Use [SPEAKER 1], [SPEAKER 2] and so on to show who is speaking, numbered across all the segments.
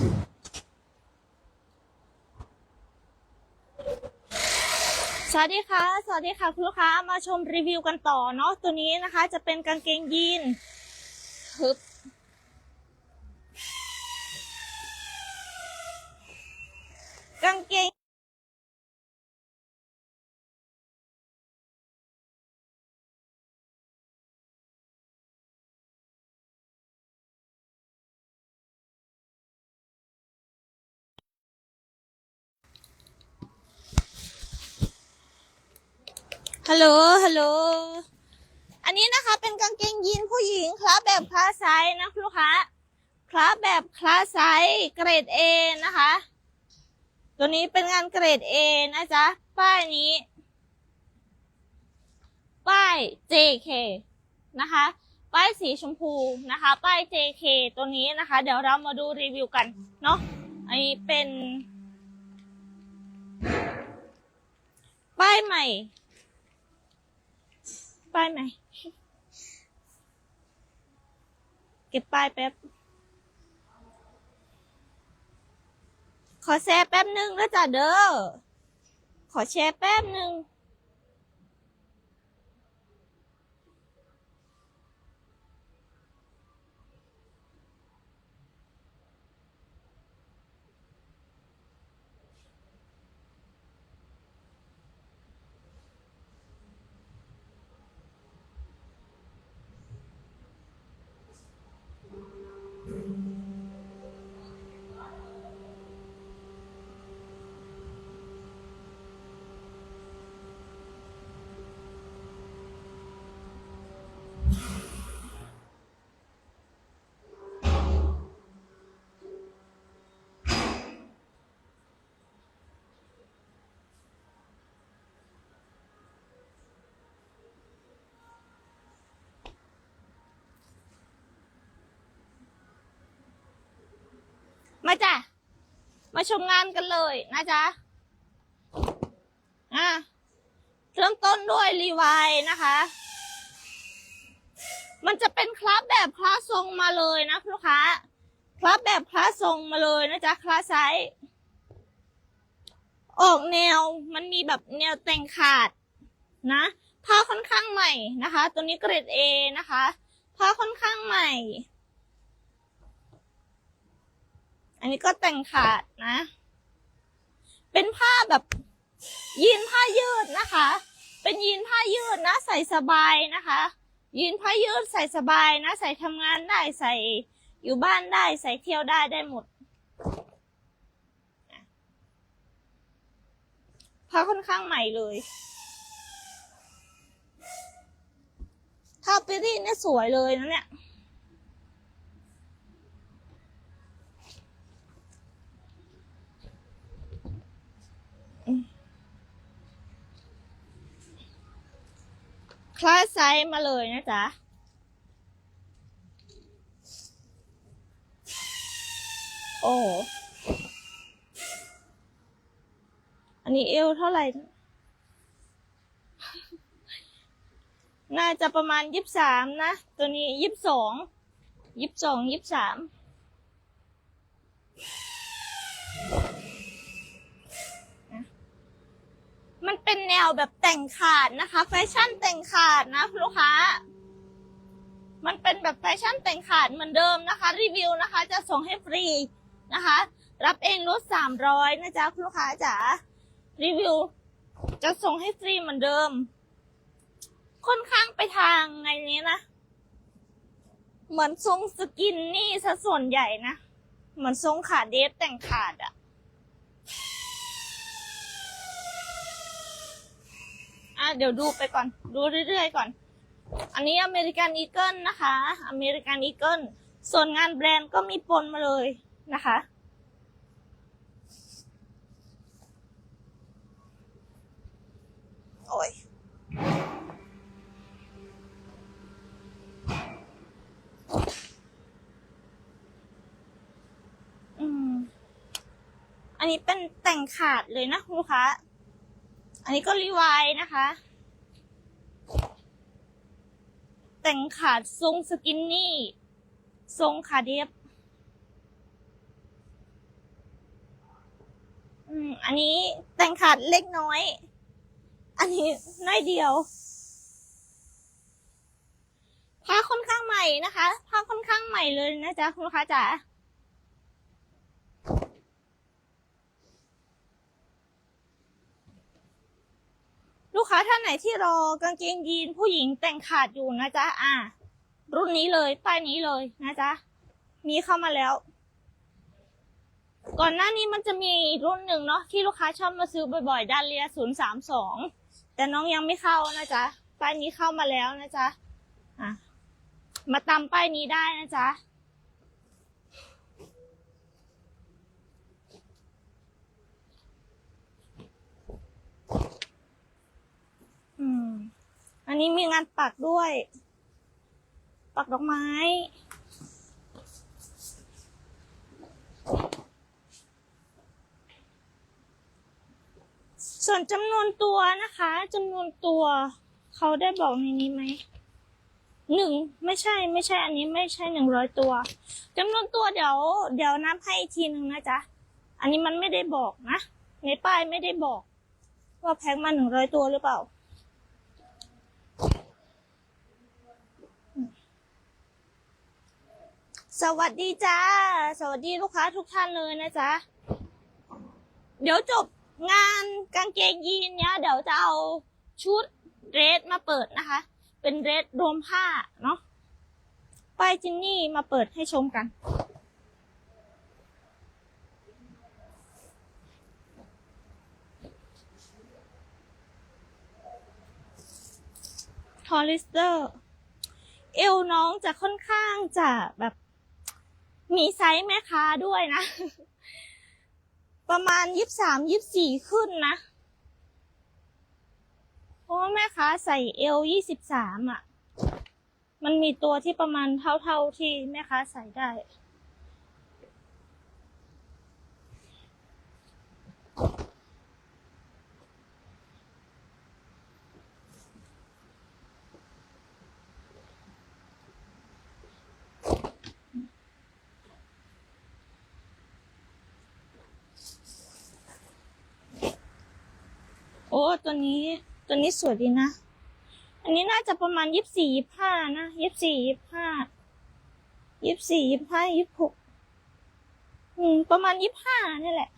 [SPEAKER 1] สวัสดีค่ะ สวัสดีค่ะคุณลูกค้ามาชมรีวิวกันต่อเนาะตัวนี้นะคะจะเป็นกางเกงยีนฮึบ ฮัลโหล ฮัลโหล อันนี้นะคะเป็นกางเกงยีนผู้หญิงคลาสแบบคลาสไซส์นะคุณลูกค้าคลาสแบบคลาสไซส์เกรด A นะคะ ตัวนี้เป็นงานเกรด A นะจ๊ะ ป้ายนี้ ป้าย JK นะคะ ป้ายสีชมพูนะคะ ป้าย JK ตัวนี้นะคะ เดี๋ยวเรามาดูรีวิวกันเนาะ อันนี้เป็น ป้ายใหม่ ป้ายไหม เก็บป้ายแป๊บ ขอแชร์แป๊บหนึ่งแล้วจ้ะเด้อ ขอแชร์แป๊บหนึ่ง มาจ้ะ มาชมงานกันเลยนะจ๊ะ อะ เริ่มต้นด้วยรีไวน์นะคะ มันจะเป็นคลาสแบบคลาสทรงมาเลยนะลูกค้า คลาสแบบคลาสทรงมาเลยนะจ๊ะ คลาสไซส์ออกแนวมันมีแบบแนวแต่งขาดนะผ้าค่อนข้างใหม่นะคะ ตัวนี้เกรด A นะคะ ผ้าค่อนข้างใหม่ อันนี้ก็แต่งขาดนะ เป็นผ้าแบบ ยีนผ้ายืดนะคะ เป็นยีนผ้ายืดนะ ใส่สบายนะคะ ยีนผ้ายืดใส่สบายนะ ใส่ทำงานได้ใส่อยู่บ้านได้ใส่เที่ยวได้ได้หมดผ้าค่อนข้างใหม่เลย ถ้าไปรีดเนี่ยสวยเลยนะเนี่ย คลาสไซส์มาเลยนะจ๊ะ โอ้ อันนี้เอวเท่าไหร่ น่าจะประมาณยี่สิบสามนะ ตัวนี้ยี่สิบสองยี่สิบสองยี่สิบสาม มันเป็นแนวแบบแต่งขาดนะคะ แฟชั่นแต่งขาดนะลูกค้า มันเป็นแบบแฟชั่นแต่งขาดเหมือนเดิมนะคะ รีวิวนะคะ จะส่งให้ฟรีนะคะ รับเองลดสามร้อยนะจ๊ะคุณลูกค้าจ๋ารีวิว จะส่งให้ฟรีเหมือนเดิม ค่อนข้างไปทางไงนี้นะ เหมือนทรงสกินนี่ซะส่วนใหญ่นะ เหมือนทรงขาเดฟแต่งขาดอะ อะเดี๋ยวดูไปก่อน ดูเรื่อยๆก่อน อันนี้อเมริกันอีเกิลนะคะ อเมริกันอีเกิลส่วนงานแบรนด์ก็มีปนมาเลยนะคะ โอ้ยอืมอันนี้เป็นแต่งขาดเลยนะคุณลูกค้า อันนี้ก็รีไวน์นะคะ แต่งขาดทรงสกินนี่ ทรงขาเดียบอืมอันนี้แต่งขาดเล็กน้อย อันนี้น้อยเดียว ผ้าค่อนข้างใหม่นะคะ ผ้าค่อนข้างใหม่เลยนะจ๊ะคุณลูกค้าจ๋า ค้าท่านไหนที่รอกางเกงยีนผู้หญิงแต่งขาดอยู่นะจ๊ะอ่า รุ่นนี้เลยป้ายนี้เลยนะจ๊ะมีเข้ามาแล้ว ก่อนหน้านี้มันจะมีอีกรุ่นหนึ่งเนาะที่ลูกค้าชอบมาซื้อบ่อยๆดาเลียศูนย์สามสองแต่น้องยังไม่เข้านะจ๊ะป้ายนี้เข้ามาแล้วนะจ๊ะอะมาตามป้ายนี้ได้นะจ๊ะ อืม อั นนี้มีงานปักด้วย ปักดอกไม้ ส่วนจำนวนตัวนะคะจำนวนตัว เขาได้บอกในนี้ไหมหนึ่งไม่ใช่ไม่ใช่อันนี้ไม่ใช่หนึ่งร้อยตัวจำนวนตัวเดี๋ยว เดี๋ยวนับให้อีกทีหนึ่งนะจ๊ะ อันนี้มันไม่ได้บอกนะ ในป้ายไม่ได้บอก ว่าแพ็คมาหนึ่งร้อยตัวหรือเปล่า สวัสดีจ้า สวัสดีลูกค้าทุกท่านเลยนะจ๊ะ เดี๋ยวจบงานกางเกงยีนเนี้ยเดี๋ยวจะเอาชุดเดรสมาเปิดนะคะ เป็นเดรสรวมผ้าเนาะป้ายจินนี่มาเปิดให้ชมกัน ทอริสเตอร์ เอวน้องจะค่อนข้างจะแบบ มีไซส์แม่ค้าด้วยนะ ประมาณยี่สิบสามยี่สิบสี่ขึ้นนะ เพราะว่าแม่ค้าใส่เอลยี่สิบสามอะ มันมีตัวที่ประมาณเท่าๆที่แม่ค้าใส่ได้ ตัวนี้ตัวนี้สวยดีนะ อันนี้น่าจะประมาณยี่สี่ยี่ห้านะยี่สี่ยี่ห้ายี่สี่ยี่ห้ายี่หกอืม ประมาณยี่ห้านี่แหละ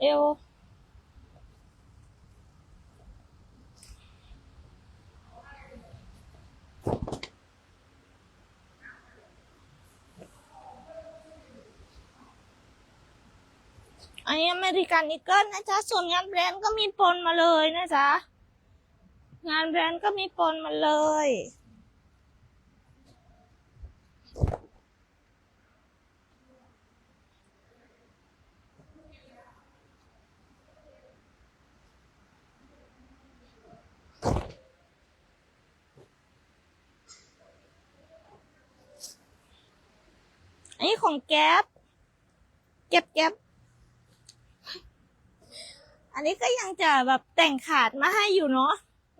[SPEAKER 1] เอว อันนี้อเมริกันนิกเกิลนะจ๊ะ ส่วนงานแบรนด์ก็มีปนมาเลยนะจ๊ะ งานแบรนด์ก็มีปนมาเลย อันนี้ของแก๊ปแก๊ปแก๊ป อันนี้ก็ยังจะแบบแต่งขาดมาให้อยู่เนาะ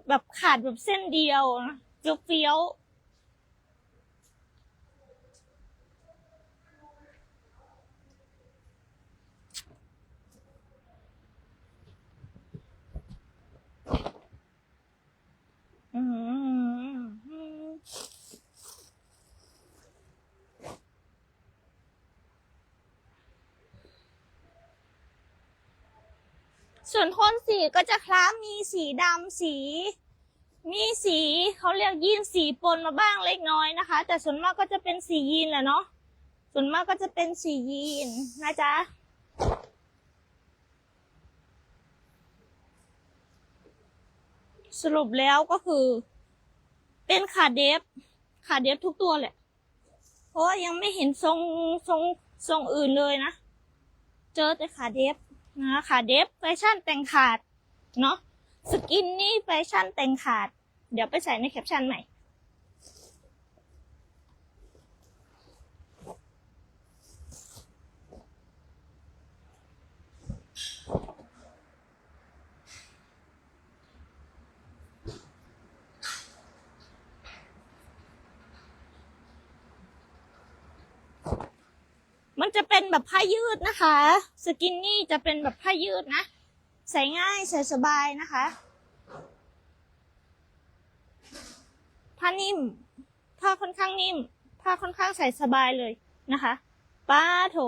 [SPEAKER 1] แบบขาดแบบเส้นเดียวนะเฟี้ยวอืม ส่วนโทนสีก็จะคล้ามีสีดำสี มีสีเขาเรียกยีนสีปนมาบ้างเล็กน้อยนะคะ แต่ส่วนมากก็จะเป็นสียีนแหละเนาะส่วนมากก็จะเป็นสียีนนะจ๊ะสรุปแล้วก็คือ เป็นขาเดฟขาเดฟทุกตัวแหละ เพราะว่ายังไม่เห็นทรงทรงทรงอื่นเลยนะ เจอแต่ขาเดฟ นะขาเดฟแฟชั่นแต่งขาดเนาะสกินนี่แฟชั่นแต่งขาด เดี๋ยวไปใส่ในแคปชั่นใหม่ มันจะเป็นแบบผ้ายืดนะคะ สกินนี่จะเป็นแบบผ้ายืดนะ ใส่ง่ายใส่สบายนะคะ ผ้านิ่ม ผ้าค่อนข้างนิ่ม ผ้าค่อนข้างใส่สบายเลยนะคะ ป้าโถ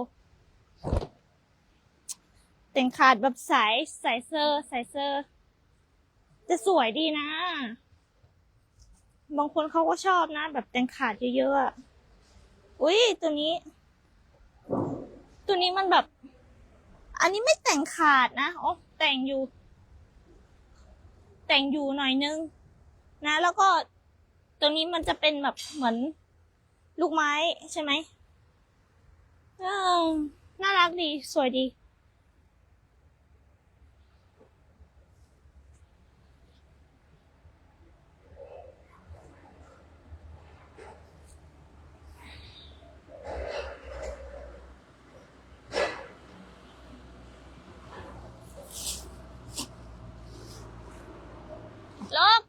[SPEAKER 1] แต่งขาดแบบสายสายเซอร์สายเซอร์ จะสวยดีนะ บางคนเขาก็ชอบนะ แบบแต่งขาดเยอะๆอะอุ้ยตัวนี้ ตัวนี้มันแบบ อันนี้ไม่แต่งขาดนะโอ้แต่งอยู่ แต่งอยู่หน่อยนึง นะ แล้วก็ตัวนี้มันจะเป็นแบบเหมือน ลูกไม้ใช่ไหมเออน่ารักดี สวยดี ลบ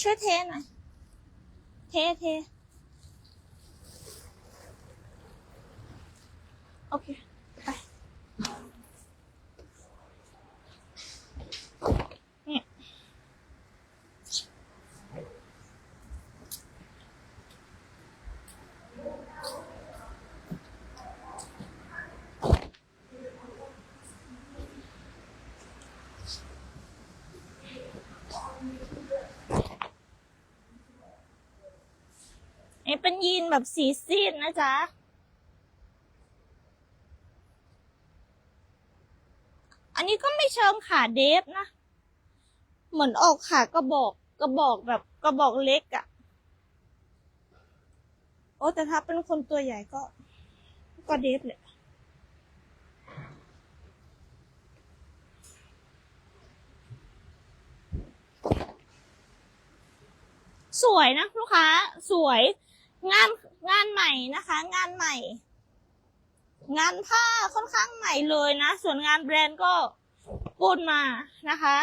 [SPEAKER 1] ช่วยเทหน่อย เทเทโอเค ไป เนี่ย เอ้เป็น ยีนแบบสีซีดนะจ๊ะ อันนี้ก็ไม่เชิงขาเดฟนะ เหมือนออกขากระบอกกระบอกแบบกระบอกเล็กอะ่ะ โอ้แต่ถ้าเป็นคนตัวใหญ่ก็ ก็เดฟเลยสวยนะลูกค้า สวย งานงานใหม่นะคะ งานใหม่ งานผ้าค่อนข้างใหม่เลยนะ ส่วนงานแบรนด์ก็ปูนมานะคะ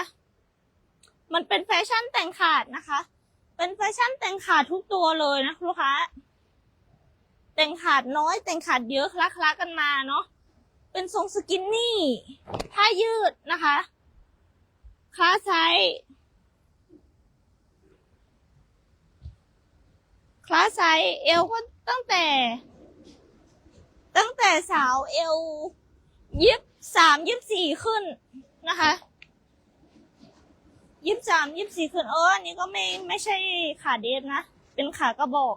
[SPEAKER 1] มันเป็นแฟชั่นแต่งขาดนะคะ เป็นแฟชั่นแต่งขาดทุกตัวเลยนะลูกค้าแต่งขาดน้อยแต่งขาดเยอะคละคละกันมาเนาะเป็นทรงสกินนี่ผ้ายืดนะคะคลาไซส์ คลาสไซส์เอลก็ตั้งแต่ ตั้งแต่สาวเอลยิบสามยิบสี่ขึ้นนะคะยิบสามยิบสี่ขึ้นเอออันนี้ก็ไม่ไม่ใช่ขาเดฟนะ เป็นขากระบอก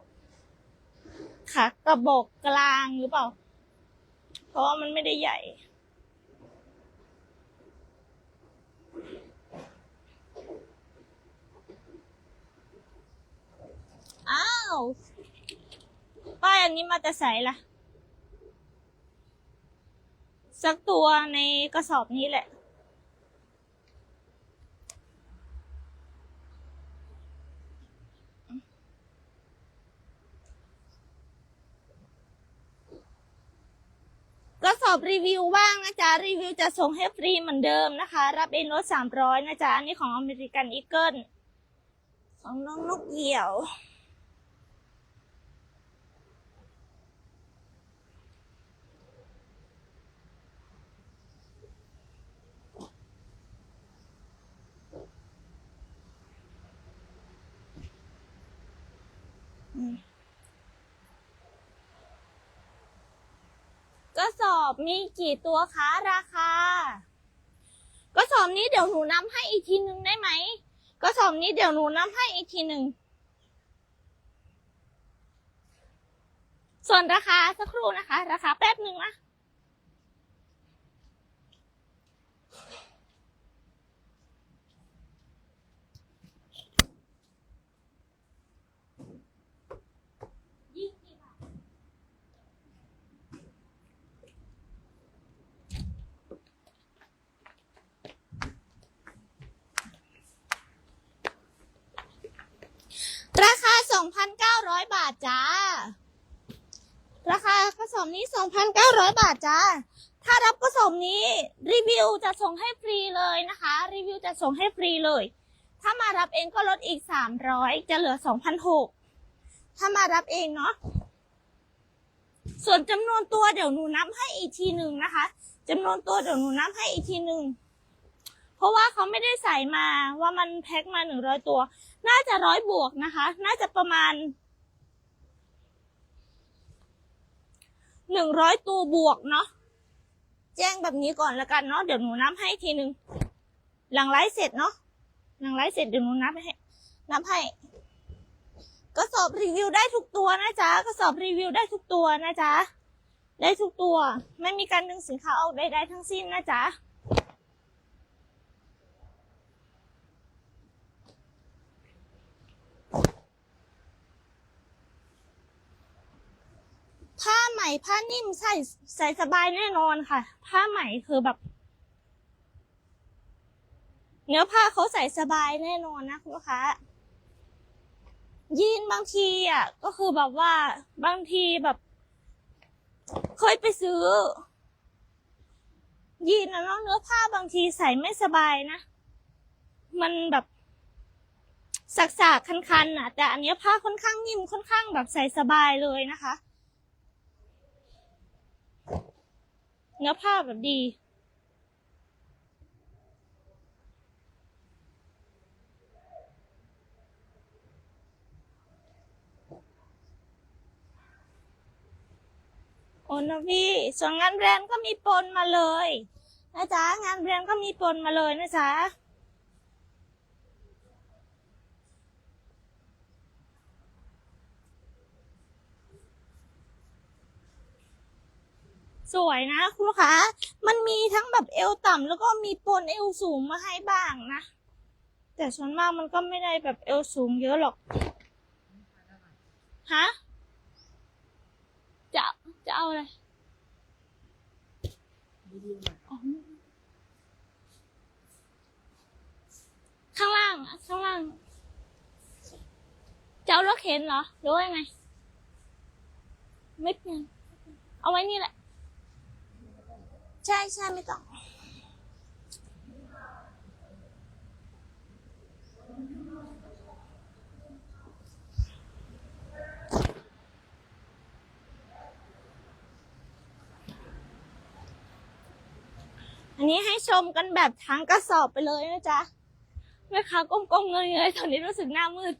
[SPEAKER 1] ขากระบอกกลางหรือเปล่า เพราะว่ามันไม่ได้ใหญ่ อ้าวป้ายอันนี้มาแต่ใสล่ะ สักตัวในกระสอบนี้แหละ กระสอบรีวิวบ้างนะจ๊ะ รีวิวจะส่งให้ฟรีเหมือนเดิมนะคะ รับเองลดสามร้อยนะจ๊ะ อันนี้ของอเมริกันอีเกิลของน้องนกเหยี่ยว อบมีกี่ตัวคะราคากระสอบนี้เดี๋ยวหนูนำให้อีกทีหนึ่งได้ไหมกระสอบนี้เดี๋ยวหนูนำให้อีกทีหนึ่ง ส่วนราคาสักครู่นะคะ ราคาแป๊บหนึ่งนะ ราคา 2,900 บาทจ้า ราคากระสอบนี้ 2,900 บาทจ้า ถ้ารับกระสอบนี้รีวิวจะส่งให้ฟรีเลยนะคะ รีวิวจะส่งให้ฟรีเลย ถ้ามารับเองก็ลดอีกสามร้อยจะเหลือสองพันหกถ้ามารับเองเนาะ ส่วนจำนวนตัวเดี๋ยวหนูนับให้อีกทีหนึ่งนะคะจำนวนตัวเดี๋ยวหนูนับให้อีกทีหนึ่งเพราะว่าเขาไม่ได้ใส่มาว่ามันแพ็คมาหนึ่งร้อยตัว น่าจะร้อยบวกนะคะ น่าจะประมาณหนึ่งร้อยตัวบวกเนาะแจ้งแบบนี้ก่อนละกันเนาะเดี๋ยวหนูนับให้ทีหนึ่งหลังไลฟ์เสร็จเนาะหลังไลฟ์เสร็จเดี๋ยวหนูนับให้นับให้ก็สอบรีวิวได้ทุกตัวนะจ๊ะก็สอบรีวิวได้ทุกตัวนะจ๊ะได้ทุกตัว ไม่มีการดึงสินค้าออกใดๆทั้งสิ้นนะจ๊ะ ผ้า ไหมผ้านิ่มใส่ใส่สบายแน่นอนค่ะ ผ้าไหมคือแบบ เนื้อผ้าเขาใส่สบายแน่นอนนะคุณลูกค้ายีนบางทีอะ ก็คือแบบว่าบางทีแบบเคยไปซื้อ ยีนนะเนาะเนื้อผ้าบางทีใส่ไม่สบายนะ มันแบบสักๆคันๆอะ แต่อันนี้ผ้าค่อนข้างนิ่มค่อนข้างแบบใส่สบายเลยนะคะ เนื้อผ้าแบบดี โอ้นะพี่ส่วนงานแบรนด์ก็มีปนมาเลย นะจ๊ะ งานแบรนด์ก็มีปนมาเลยนะจ๊ะ สวยนะคุณลูกค้า มันมีทั้งแบบเอวต่ำแล้วก็มีปนเอวสูงมาให้บ้างนะ แต่ส่วนมากมันก็ไม่ได้แบบเอวสูงเยอะหรอก ฮะ จะ จะเอาอะไรข้างล่างอะข้างล่าง จะเอารถเข็นเหรอหรือว่ายังไง ไม่เปลี่ยนเอาไว้นี่แหละ ใช่ใช่ไม่ต้อง อันนี้ให้ชมกันแบบทั้งกระสอบไปเลยนะจ๊ะแม่ค้าก้มๆเงยๆตอนนี้รู้สึกหน้ามืด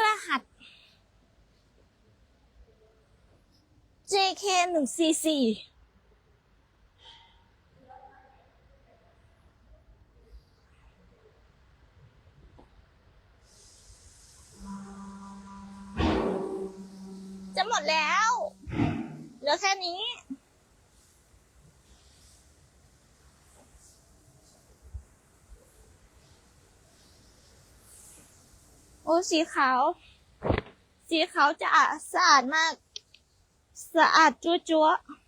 [SPEAKER 1] รหัส JK หนึ่ง CC จะหมดแล้วเหลือแค่นี้ โอ้สีขาว สีขาวจะสะอาดมาก สะอาดจัวจัวๆ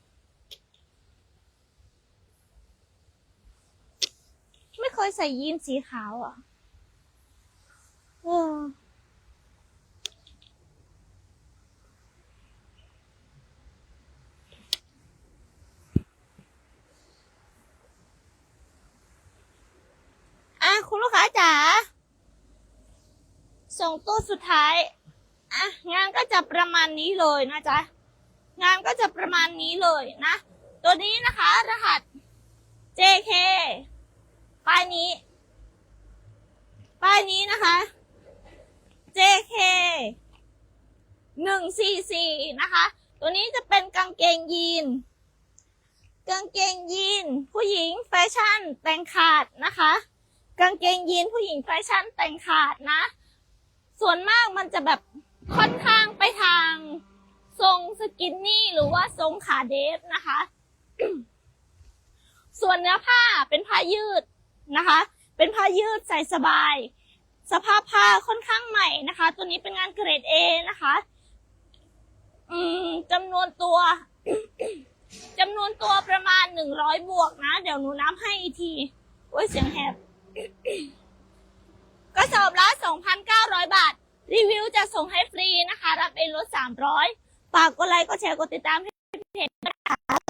[SPEAKER 1] ไม่เคยใส่ยีนสีขาวอะเอออะคุณลูกค้าจ๋าส่งตู้สุดท้าย อะ งานก็จะประมาณนี้เลยนะจ๊ะ งานก็จะประมาณนี้เลยนะ ตัวนี้นะคะรหัส JK ป้ายนี้ ป้ายนี้นะคะ JK หนึ่งสี่สี่นะคะ ตัวนี้จะเป็นกางเกงยีน กางเกงยีน ผู้หญิงแฟชั่นแต่งขาดนะคะ กางเกงยีนผู้หญิงแฟชั่นแต่งขาดนะ ส่วนมากมันจะแบบค่อนข้างไปทาง ทรงสกินนี่หรือว่าทรงขาเดฟนะคะ ส่วนเนื้อผ้าเป็นผ้ายืดนะคะ เป็นผ้ายืดใส่สบาย สภาพผ้าค่อนข้างใหม่นะคะ ตัวนี้เป็นงานเกรด A นะคะ อืมจำนวนตัวจำนวนตัวประมาณหนึ่งร้อยบวกนะ เดี๋ยวหนูนับให้อีกทีโอ้ยเสียงแหบกระสอบละ2,900บาท รีวิวจะส่งให้ฟรีนะคะ รับเองลด300 ฝากกดไลค์กดแชร์กดติดตามให้เพจนะคะ